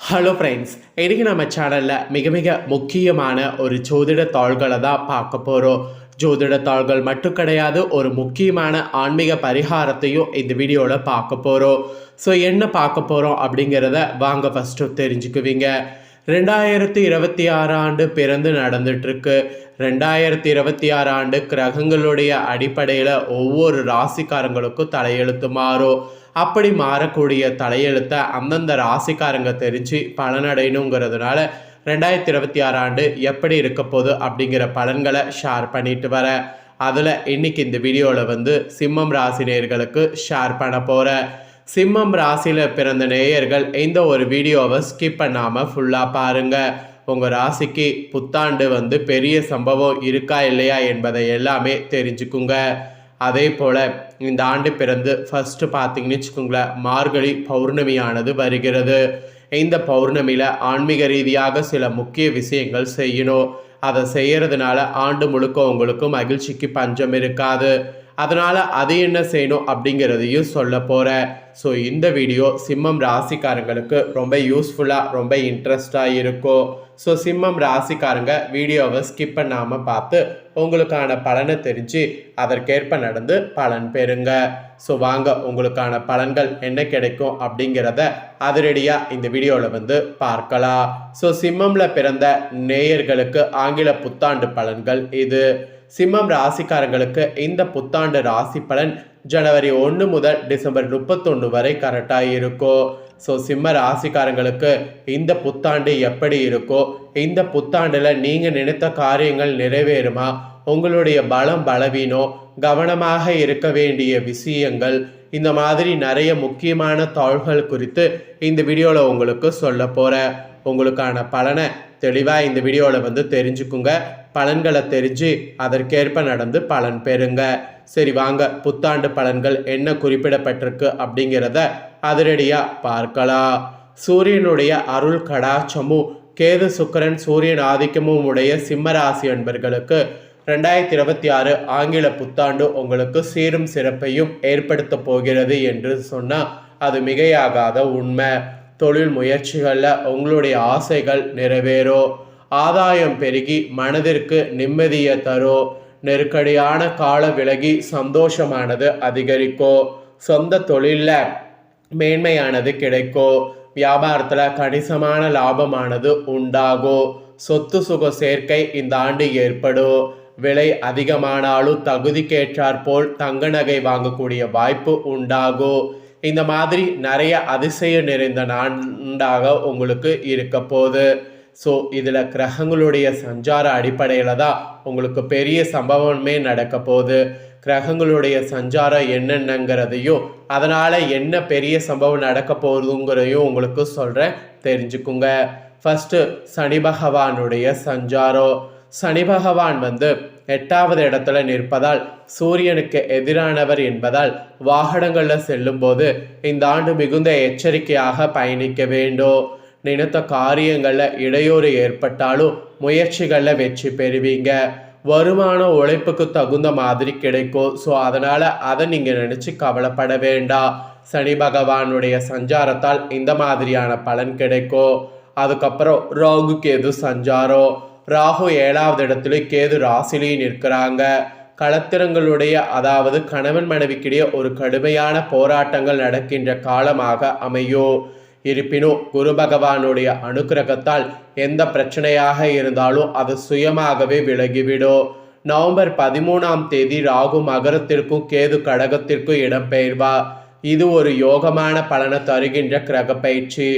Hello friends இன்றைக்கி நம்ம சேனலில் மிக மிக முக்கியமான ஒரு ஜோதிட தாள்களை தான் பார்க்க போகிறோம் ஜோதிட தாள்கள் மட்டும் கிடையாது ஒரு முக்கியமான ஆன்மீக பரிகாரத்தையும் இந்த வீடியோவில் பார்க்க போகிறோம் ஸோ என்ன பார்க்க போகிறோம் அப்படிங்கிறத வாங்க ஃபஸ்ட்டு தெரிஞ்சுக்குவீங்க. ரெண்டாயிரத்தி இருபத்தி ஆறு ஆண்டு பிறந்து நடந்துட்டுருக்கு. ரெண்டாயிரத்தி இருபத்தி ஆறு ஆண்டு கிரகங்களுடைய அடிப்படையில் ஒவ்வொரு ராசிக்காரங்களுக்கும் தலையெழுத்து மாறும். அப்படி மாறக்கூடிய தலையெழுத்தை அந்தந்த ராசிக்காரங்க தெரிஞ்சு பலனடையணுங்கிறதுனால ரெண்டாயிரத்தி இருபத்தி ஆறு ஆண்டு எப்படி இருக்க போகுது அப்படிங்கிற பலன்களை ஷேர் பண்ணிட்டு வரேன் அதில் இன்னைக்கு இந்த வீடியோவில் வந்து சிம்மம் ராசினியர்களுக்கு ஷேர் பண்ண போகிறேன் சிம்மம் ராசியில் பிறந்த நேயர்கள் இந்த ஒரு வீடியோவை ஸ்கிப் பண்ணாமல் ஃபுல்லாக பாருங்கள் உங்கள் ராசிக்கு புத்தாண்டு வந்து பெரிய சம்பவம் இருக்கா இல்லையா என்பதை எல்லாமே தெரிஞ்சுக்குங்க. அதே போல் இந்த ஆண்டு பிறந்து ஃபஸ்ட்டு பார்த்தீங்கன்னு வச்சுக்கோங்களேன் மார்கழி பௌர்ணமியானது வருகிறது. இந்த பௌர்ணமியில் ஆன்மீக ரீதியாக சில முக்கிய விஷயங்கள் செய்யணும். அதை செய்கிறதுனால ஆண்டு முழுக்க உங்களுக்கு மகிழ்ச்சிக்கு பஞ்சம் இருக்காது. அதனால் அது என்ன செய்யணும் அப்படிங்கிறதையும் சொல்ல போகிறேன் ஸோ இந்த வீடியோ சிம்மம் ராசிக்காரங்களுக்கு ரொம்ப யூஸ்ஃபுல்லாக ரொம்ப இன்ட்ரெஸ்டாக இருக்கும். ஸோ சிம்மம் ராசிக்காரங்க வீடியோவை ஸ்கிப் பண்ணாமல் பார்த்து உங்களுக்கான பலனை தெரிஞ்சு அதற்கேற்ப நடந்து பலன் பெறுங்க. ஸோ வாங்க உங்களுக்கான பலன்கள் என்ன கிடைக்கும் அப்படிங்கிறத அதிரடியாக இந்த வீடியோவில் வந்து பார்க்கலாம். ஸோ சிம்மமில் பிறந்த நேயர்களுக்கு ஆங்கில புத்தாண்டு பலன்கள் இது. சிம்மம் ராசிக்காரங்களுக்கு இந்த புத்தாண்டு ராசி பலன் ஜனவரி ஒன்று முதல் டிசம்பர் முப்பத்தொன்று வரை கரெக்டாக இருக்கும் ஸோ சிம்ம ராசிக்காரங்களுக்கு இந்த புத்தாண்டு எப்படி இருக்கோ? இந்த புத்தாண்டில் நீங்கள் நினைத்த காரியங்கள் நிறைவேறுமா? உங்களுடைய பலம் பலவீனம் கவனமாக இருக்க வேண்டிய விஷயங்கள்? இந்த மாதிரி நிறைய முக்கியமான தாள்கள் குறித்து இந்த வீடியோவில் உங்களுக்கு சொல்ல போகிறேன். உங்களுக்கான பலனை தெளிவாக இந்த வீடியோவில் வந்து தெரிஞ்சுக்குங்க. பலன்களை தெரிஞ்சு அதற்கேற்ப நடந்து பலன் பெறுங்க. சரி வாங்க. புத்தாண்டு பலன்கள் என்ன குறிப்பிடப்பட்டிருக்கு அப்படிங்கிறத அதிரடியாக பார்க்கலாம். சூரியனுடைய அருள் கடாட்சமும் கேது சுக்கரன் சூரியன் ஆதிக்கமும் உடைய சிம்மராசி அன்பர்களுக்கு ரெண்டாயிரத்தி இருபத்தி ஆறு ஆங்கில புத்தாண்டு உங்களுக்கு சீரும் சிறப்பையும் ஏற்படுத்த போகிறது என்று சொன்னால் அது மிகையாகாத உண்மை. தொழில் முயற்சிகளில் உங்களுடைய ஆசைகள் நிறைவேறும் ஆதாயம் பெருகி மனதிற்கு நிம்மதியை தரும் நெருக்கடியான கால விலகி சந்தோஷமானது அதிகரிக்கும் சொந்த தொழிலில் மேன்மையானது கிடைக்கும் வியாபாரத்தில் கணிசமான லாபமானது உண்டாகும் சொத்து சுக சேர்க்கை இந்த ஆண்டு ஏற்படும் விலை அதிகமானாலும் தகுதிக்கேற்றாற்போல் தங்க நகை வாங்கக்கூடிய வாய்ப்பு உண்டாகும் இந்த மாதிரி நிறைய அதிசயம் நிறைந்த நாண்டாக உங்களுக்கு இருக்க போகுது. ஸோ இதில் கிரகங்களுடைய சஞ்சார அடிப்படையில் தான் உங்களுக்கு பெரிய சம்பவமே நடக்க போகுது. கிரகங்களுடைய சஞ்சாரம் என்னென்னங்கிறதையும் அதனால் என்ன பெரிய சம்பவம் நடக்க போகுதுங்கிறதையும் உங்களுக்கு சொல்கிறேன் தெரிஞ்சுக்குங்க. ஃபஸ்ட்டு சனி பகவானுடைய சஞ்சாரம். சனி பகவான் வந்து எட்டாவது இடத்துல நிற்பதால் சூரியனுக்கு எதிரானவர் என்பதால் வாகனங்களில் செல்லும்போது இந்த ஆண்டு மிகுந்த எச்சரிக்கையாக பயணிக்க வேண்டும். நினைத்த காரியங்களில் இடையூறு ஏற்பட்டாலும் முயற்சிகளில் வெற்றி பெறுவீங்க. வருமானம் உழைப்புக்கு தகுந்த மாதிரி கிடைக்கும். ஸோ அதனால் அதை நீங்கள் நினச்சி கவலைப்பட வேண்டாம். சனி பகவானுடைய சஞ்சாரத்தால் இந்த மாதிரியான பலன் கிடைக்கும். அதுக்கப்புறம் ராகு கேது சஞ்சாரம். ராகு ஏழாவது இடத்துல கேது ராசிலையும் நிற்கிறாங்க. களத்திரங்களுடைய அதாவது கணவன் மனைவிக்கிடையே ஒரு கடுமையான போராட்டங்கள் நடக்கின்ற காலமாக அமையும். இருப்பினும் குரு பகவானுடைய அனுக்கிரகத்தால் எந்த பிரச்சனையாக இருந்தாலும் அது சுயமாகவே விலகிவிடும். நவம்பர் பதிமூணாம் தேதி ராகு மகரத்திற்கும் கேது கடகத்திற்கும் இடம்பெயர்வார். இது ஒரு யோகமான பலனை தருகின்ற கிரக பயிற்சி.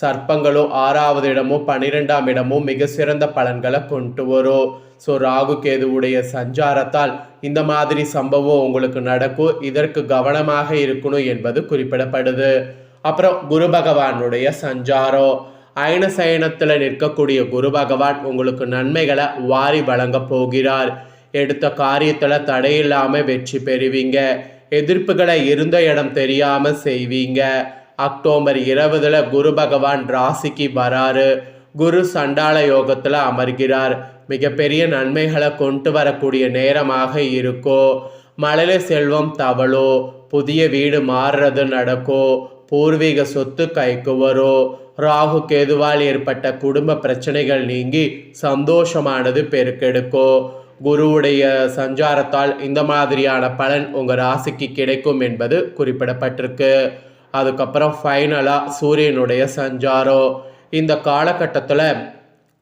சர்ப்பங்களும் ஆறாவது இடமும் பன்னிரெண்டாம் இடமும் மிக சிறந்த பலன்களை கொண்டு வரும். ஸோ ராகு கேதுவுடைய சஞ்சாரத்தால் இந்த மாதிரி சம்பவம் உங்களுக்கு நடக்கும். இதற்கு கவனமாக இருக்கணும் என்பது குறிப்பிடப்படுது. அப்புறம் குரு பகவானுடைய சஞ்சாரம் அயனசயனத்தில் நிற்கக்கூடிய குரு பகவான் உங்களுக்கு நன்மைகளை வாரி வழங்க போகிறார். எடுத்த காரியத்தில் தடையில்லாமல் வெற்றி பெறுவீங்க. எதிர்ப்புகளை இருந்த இடம் தெரியாமல் செய்வீங்க. அக்டோபர் இருபதுல குரு பகவான் ராசிக்கு வராரு. குரு சண்டால யோகத்தில் அமர்கிறார். மிகப்பெரிய நன்மைகளை கொண்டு வரக்கூடிய நேரமாக இருக்கோ. மழலை செல்வம் தவளோ. புதிய வீடு மாறுறது நடக்கும் பூர்வீக சொத்து கைக்கு வரும் ராகு கேதுவால் ஏற்பட்ட குடும்ப பிரச்சனைகள் நீங்கி சந்தோஷமானது பெருக்கெடுக்கும் குருவுடைய சஞ்சாரத்தால் இந்த மாதிரியான பலன் உங்கள் ராசிக்கு கிடைக்கும் என்பது குறிப்பிடப்பட்டிருக்கு. அதுக்கப்புறம் ஃபைனலாக சூரியனுடைய சஞ்சாரம் இந்த காலகட்டத்தில்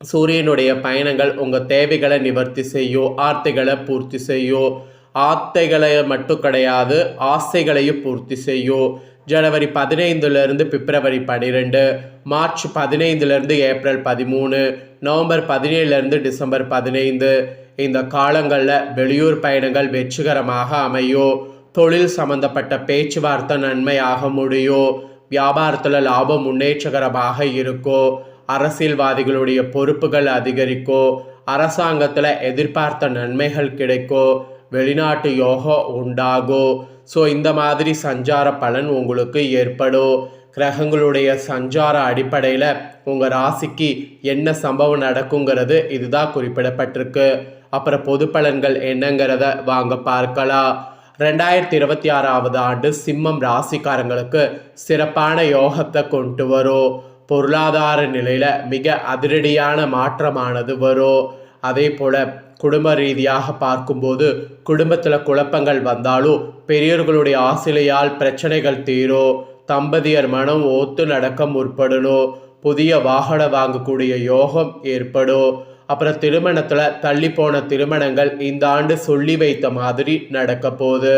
சூரியனுடைய பயணங்கள் உங்கள் தேவைகளை நிவர்த்தி செய்யும் ஆர்த்தைகளை பூர்த்தி செய்யும் ஆத்தைகளை மட்டும் கிடையாது ஆசைகளையும் பூர்த்தி செய்யும் ஜனவரி பதினைந்துலேருந்து பிப்ரவரி பன்னிரெண்டு மார்ச் பதினைந்துலேருந்து ஏப்ரல் பதிமூணு நவம்பர் பதினேழுலேருந்து டிசம்பர் பதினைந்து. இந்த காலங்களில் வெளியூர் பயணங்கள் வெற்றிகரமாக அமையும் தொழில் சம்பந்தப்பட்ட பேச்சுவார்த்தை நன்மையாக முடியும் வியாபாரத்தில் லாபம் முன்னேற்றகரமாக இருக்கும் அரசியல்வாதிகளுடைய பொறுப்புகள் அதிகரிக்கும் அரசாங்கத்தில் எதிர்பார்த்த நன்மைகள் கிடைக்கும் வெளிநாட்டு யோகம் உண்டாகும் ஸோ இந்த மாதிரி சஞ்சார பலன் உங்களுக்கு ஏற்படும் கிரகங்களுடைய சஞ்சார அடிப்படையில் உங்கள் ராசிக்கு என்ன சம்பவம் நடக்குங்கிறது இதுதான் குறிப்பிடப்பட்டிருக்கு. அப்புறம் பொது பலன்கள் என்னங்கிறத வாங்க பார்க்கலாம். ரெண்டாயிரத்தி இருபத்தி ஆறாவது ஆண்டு சிம்மம் ராசிக்காரங்களுக்கு சிறப்பான யோகத்தை கொண்டு வரும் பொருளாதார நிலையில் மிக அதிரடியான மாற்றமானது வரும் அதே போல் குடும்ப ரீதியாக பார்க்கும்போது குடும்பத்தில் குழப்பங்கள் வந்தாலும் பெரியவர்களுடைய ஆசிலையால் பிரச்சனைகள் தீரும் தம்பதியர் மனம் ஒத்து நடக்க முற்படணும் புதிய வாகனம் வாங்கக்கூடிய யோகம் ஏற்படும் அப்புறம் திருமணத்தில் தள்ளி போன திருமணங்கள் இந்த ஆண்டு சொல்லி வைத்த மாதிரி நடக்க போகுது.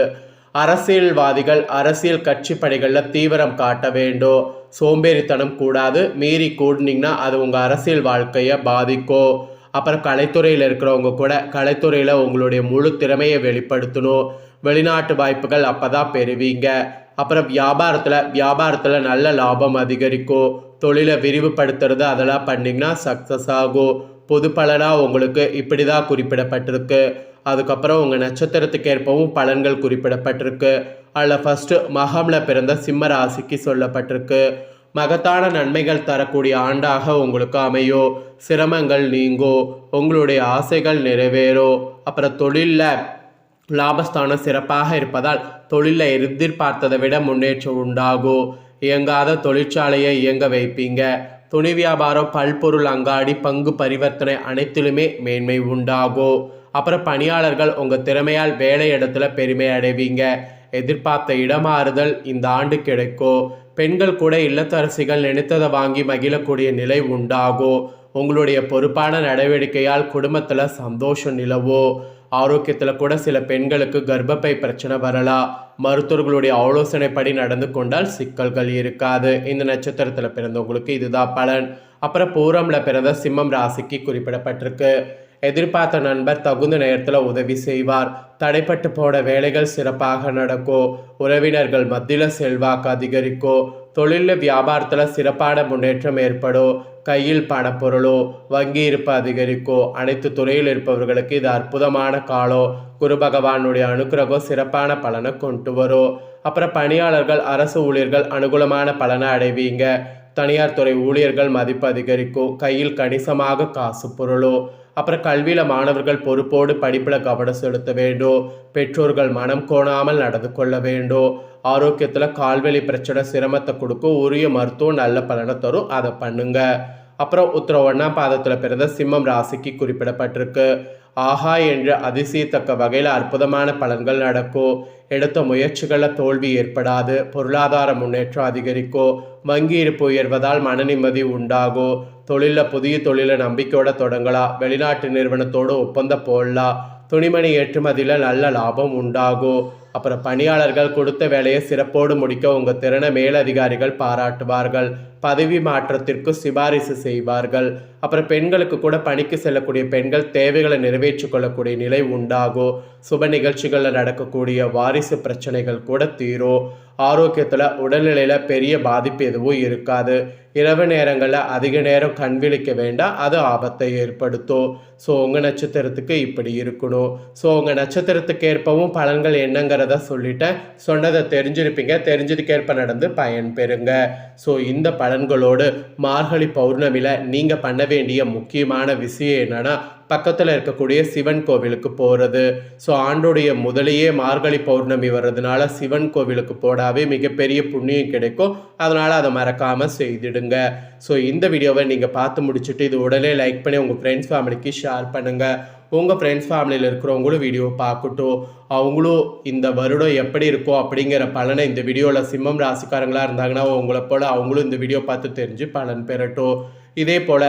அரசியல்வாதிகள் அரசியல் கட்சி பணிகளில் தீவிரம் காட்ட வேண்டும் சோம்பேறித்தனம் கூடாது மீறி கூடினீங்கன்னா அது உங்கள் அரசியல் வாழ்க்கையை பாதிக்கும். அப்புறம் கலைத்துறையில் இருக்கிறவங்க கூட கலைத்துறையில் உங்களுடைய முழு திறமையை வெளிப்படுத்தணும். வெளிநாட்டு வாய்ப்புகள் அப்போ தான் பெறுவீங்க. அப்புறம் வியாபாரத்தில் வியாபாரத்தில் நல்ல லாபம் அதிகரிக்கும். தொழிலை விரிவுபடுத்துறது அதெல்லாம் பண்ணிங்கன்னா சக்ஸஸ் ஆகும். பொது பலனாக உங்களுக்கு இப்படி தான் குறிப்பிடப்பட்டிருக்கு. அதுக்கப்புறம் உங்கள் நட்சத்திரத்துக்கு ஏற்பவும் பலன்கள் குறிப்பிடப்பட்டிருக்கு. அதில் ஃபஸ்ட்டு மகமில் பிறந்த சிம்ம ராசிக்கு சொல்லப்பட்டிருக்கு. மகத்தான நன்மைகள் தரக்கூடிய ஆண்டாக உங்களுக்கு அமையோ. சிரமங்கள் நீங்கோ. உங்களுடைய ஆசைகள் நிறைவேறோ. அப்புறம் தொழிலில் லாபஸ்தானம் சிறப்பாக இருப்பதால் தொழிலில் எதிர்பார்த்ததை விட முன்னேற்றம் உண்டாகும் இயங்காத தொழிற்சாலையை இயங்க வைப்பீங்க. துணி வியாபாரம் பல்பொருள் அங்காடி பங்கு பரிவர்த்தனை அனைத்திலுமே மேன்மை உண்டாகும் அப்புறம் பணியாளர்கள் உங்கள் திறமையால் வேலை இடத்துல பெருமை அடைவீங்க. எதிர்பார்த்த இடமாறுதல் இந்த ஆண்டு கிடைக்கும் பெண்கள் கூட இல்லத்தரசிகள் நினைத்ததை வாங்கி மகிழக்கூடிய நிலை உண்டாகும் உங்களுடைய பொறுப்பான நடவடிக்கையால் குடும்பத்தில் சந்தோஷம் நிலவும் ஆரோக்கியத்தில் கூட சில பெண்களுக்கு கர்ப்பப்பை பிரச்சனை வரலாம் மருத்துவர்களுடைய ஆலோசனைப்படி நடந்து கொண்டால் சிக்கல்கள் இருக்காது. இந்த நட்சத்திரத்தில் பிறந்தவங்களுக்கு இதுதான் பலன். அப்புறம் பூரமில் பிறந்த சிம்மம் ராசிக்கு குறிப்பிடப்பட்டிருக்கு. எதிர்பார்த்த நண்பர் தகுந்த நேரத்தில் உதவி செய்வார். தடைப்பட்டு போன வேலைகள் சிறப்பாக நடக்கும் உறவினர்கள் மத்தியில் செல்வாக்கு அதிகரிக்கும் தொழிலில் வியாபாரத்தில் சிறப்பான முன்னேற்றம் ஏற்படும் கையில் பணப்பொருளோ வங்கி இருப்பு அதிகரிக்கோ அனைத்து துறையில் இருப்பவர்களுக்கு இது அற்புதமான காலம் குரு பகவானுடைய அனுக்கிரகம் சிறப்பான பலனை கொண்டு வரும் அப்புறம் பணியாளர்கள் அரசு ஊழியர்கள் அனுகூலமான பலனை அடைவீங்க. தனியார் துறை ஊழியர்கள் மதிப்பு அதிகரிக்கும் கையில் கணிசமாக காசு பொருளோ அப்புறம் கல்வியில் மாணவர்கள் பொறுப்போடு படிப்பில் கவனம் செலுத்த வேண்டும். பெற்றோர்கள் மனம் கோணாமல் நடந்து கொள்ள வேண்டும். ஆரோக்கியத்தில் கால்வெளி பிரச்சனை சிரமத்தை கொடுக்கும். உரிய மருத்துவம் நல்ல பலனை தரும். அதை பண்ணுங்க. அப்புறம் உத்தர ஒன்றாம் பாதத்தில் பிறந்த சிம்மம் ராசிக்கு குறிப்பிடப்பட்டிருக்கு. ஆஹா என்று அதிசயத்தக்க வகையில் அற்புதமான பலன்கள் நடக்கும். எடுத்த முயற்சிகளில் தோல்வி ஏற்படாது. பொருளாதார முன்னேற்றம் அதிகரிக்கும். வங்கி இருப்பு உயர்வதால் மன நிம்மதி உண்டாகும். தொழிலில் புதிய தொழிலை நம்பிக்கையோட தொடங்கலாம் வெளிநாட்டு நிறுவனத்தோடு ஒப்பந்தம் போடலாம் துணிமணி ஏற்றுமதியில் நல்ல லாபம் உண்டாகும் அப்புறம் பணியாளர்கள் கொடுத்த வேலையை சிறப்போடு முடிக்க உங்கள் திறனை மேலதிகாரிகள் பாராட்டுவார்கள். பதவி மாற்றத்திற்கு சிபாரிசு செய்வார்கள். அப்புறம் பெண்களுக்கு கூட பணிக்கு செல்லக்கூடிய பெண்கள் தேவைகளை நிறைவேற்றி கொள்ளக்கூடிய நிலை உண்டாகும். சுப நிகழ்ச்சிகளில் நடக்கக்கூடிய வாரிசு பிரச்சனைகள் கூட தீரும். ஆரோக்கியத்தில் உடல்நிலையில் பெரிய பாதிப்பு எதுவும் இருக்காது. இரவு நேரங்களில் அதிக நேரம் கண் விழிக்க வேண்டாம். அது ஆபத்தை ஏற்படுத்தும். ஸோ உங்கள் நட்சத்திரத்துக்கு இப்படி இருக்கணும். ஸோ உங்கள் நட்சத்திரத்துக்கு ஏற்பவும் பலன்கள் என்னங்கிறத சொல்லிட்டேன். சொன்னதை தெரிஞ்சிருப்பீங்க. தெரிஞ்சதுக்கேற்ப நடந்து பயன்பெறுங்க ஸோ இந்த பலன் பலன்களோடு மார்கழி பௌர்ணமியில் நீங்கள் பண்ண வேண்டிய முக்கியமான விஷயம் என்னன்னா பக்கத்தில் இருக்கக்கூடிய சிவன் கோவிலுக்கு போகிறது ஸோ ஆண்டுடைய முதலையே மார்கழி பௌர்ணமி வர்றதுனால சிவன் கோவிலுக்கு போடாவே மிகப்பெரிய புண்ணியம் கிடைக்கும். அதனால் அதை மறக்காமல் செய்திடுங்க. ஸோ இந்த வீடியோவை நீங்கள் பார்த்து முடிச்சுட்டு இது உடனே லைக் பண்ணி உங்கள் ஃப்ரெண்ட்ஸ் ஃபேமிலிக்கு ஷேர் பண்ணுங்கள் உங்கள் ஃப்ரெண்ட்ஸ் ஃபேமிலியில் இருக்கிறவங்களும் வீடியோ பார்க்கட்டும். அவங்களும் இந்த வருடம் எப்படி இருக்கும் அப்படிங்கிற பலனை இந்த வீடியோவில் சிம்மம் ராசிக்காரங்களாக இருந்தாங்கன்னா உங்களை போல் அவங்களும் இந்த வீடியோ பார்த்து தெரிஞ்சு பலன் பெறட்டும். இதே போல்